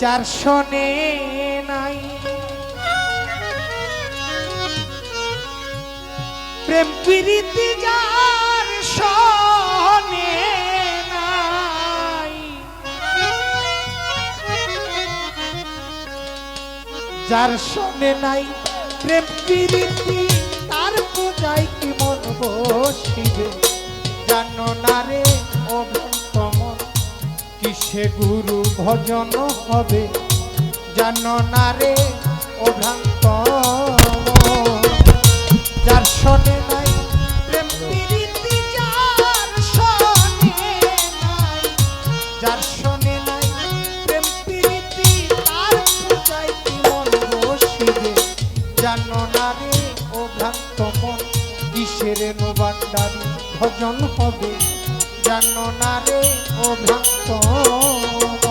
যার শোনে নাই। প্রেম প্রীতি যার শোনে নাই। যার শোনে নাই প্রেম প্রীতি, তার পূজায় কি মন বসিবে? জানো না রে মন কিসে গুরু ভজন হবে। জানো না রে অভ্রান্ত মন। যার শোনে নাই, প্রেম যার শোনে নাই। যার নাই, প্রেম তার মন বসিবে? না রে, ও ভ্রান্ত মন, কিসের ভজন হবে? জানো না রে ও ভক্ত মন।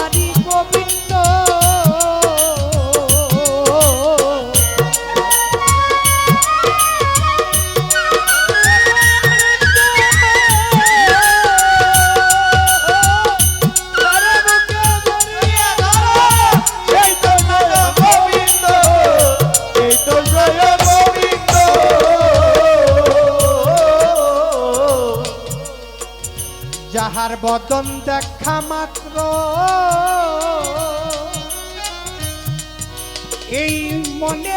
যাহার বদন দেখা মাত্র। এই মনে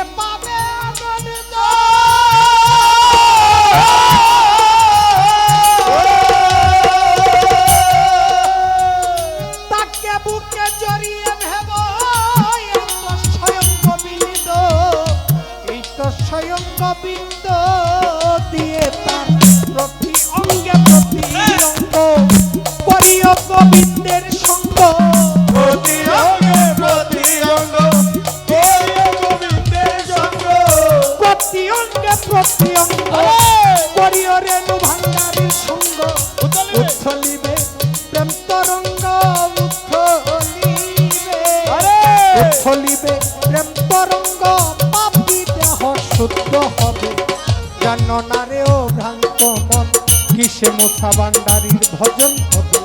জানো ও ভ্রান্ত মন কিসে মুসা ভান্ডারির ভজন হবে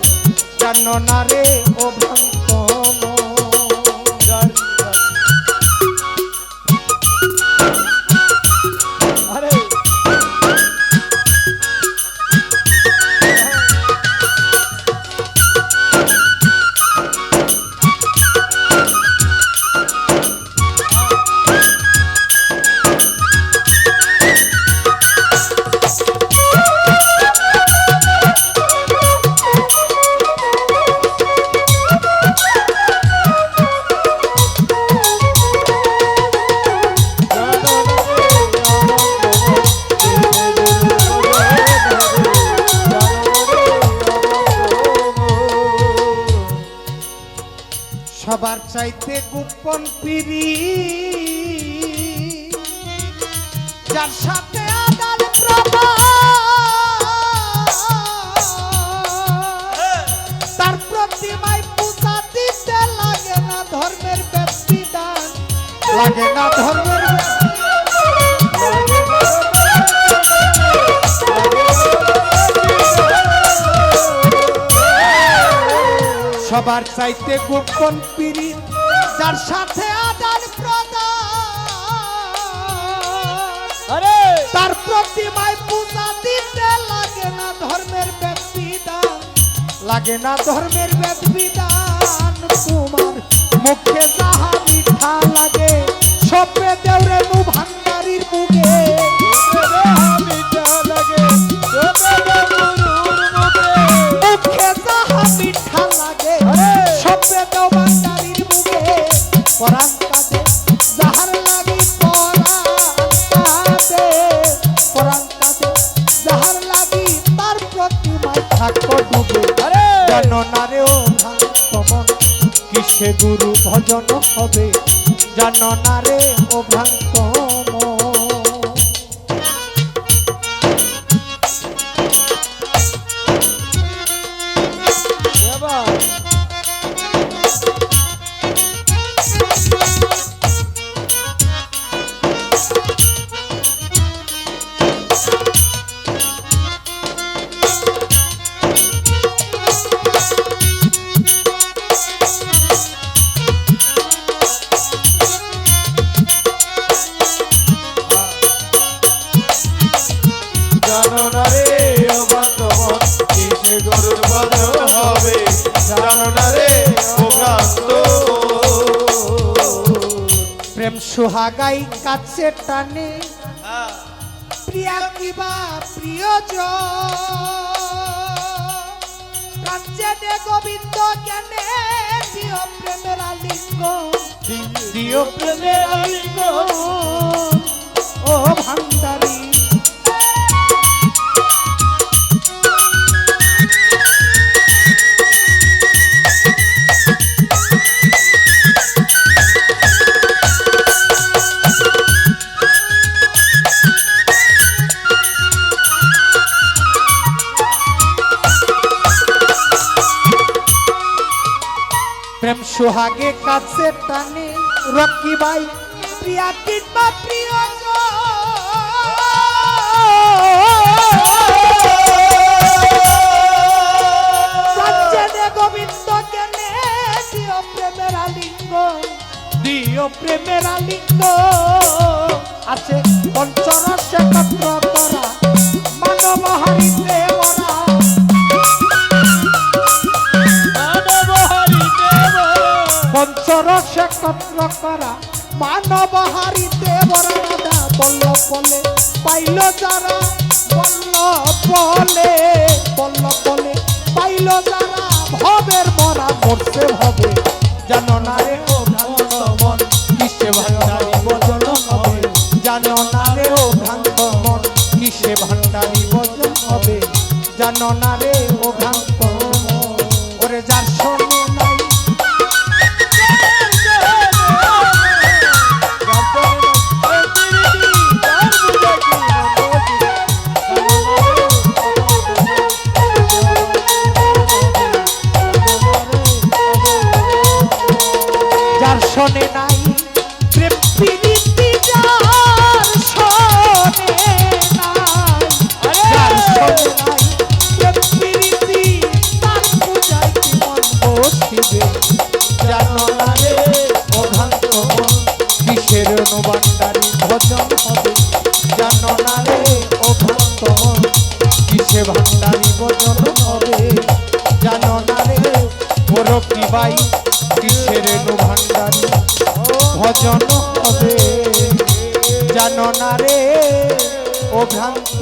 জানো না রে ও চাইতে গোপন পিরি যার সাথে আদান প্রদান তার প্রতিমায় পূজা দিতে লাগে না ধর্মের ব্যক্তিদান। লাগে না ধর্মের সবার চাইতে গোপন পিরি যার সাথে আদান প্রদান। তার প্রতিমায় পূজা দিতে লাগে না ধর্মের ব্যক্তিদান। লাগে না ধর্মের ব্যক্তিদান। তোমার মুখে যাহা মিঠা লাগে সপে প্রতিমায় থাকো ডুবে। জানো না রে ও কিসে গুরু ভজন হবে? জানো না রে ও ভ্রান্তমন সুহাগাই কাছে টানে। প্রিয়া কিবা প্রিয়জন। গোবিন্দ কেনে প্রিয় প্রেমের আলিঙ্গ প্রিয় প্রেমের আলিঙ্গ ও ভান্ডারী। সোহাগে কাছে টানে। রকি ভাই, প্রিয়া কিংবা প্রিয় গোবিন্দ জ্ঞানে দিও প্রেমের আলিঙ্গ দিও প্রেমের আলিঙ্গ মানব হারিতে বরাদা বল্ল বলে, পাইল যারা বল্ল বলে বল্ল বলে, পাইল যারা ভবের মরা মরতে হবে জানো না রে ও ভ্রান্ত মন কিসে ভান্ডারি বজন হবে? জানো না রে ও ভ্রান্ত মন কিসে ভান্ডারি বজন হবে? জানো না রে ও ভ্রান্ত কি ভাই? কিসের ভান্ডারি? ভজন হবে। জানো না রে ও ভ্রান্ত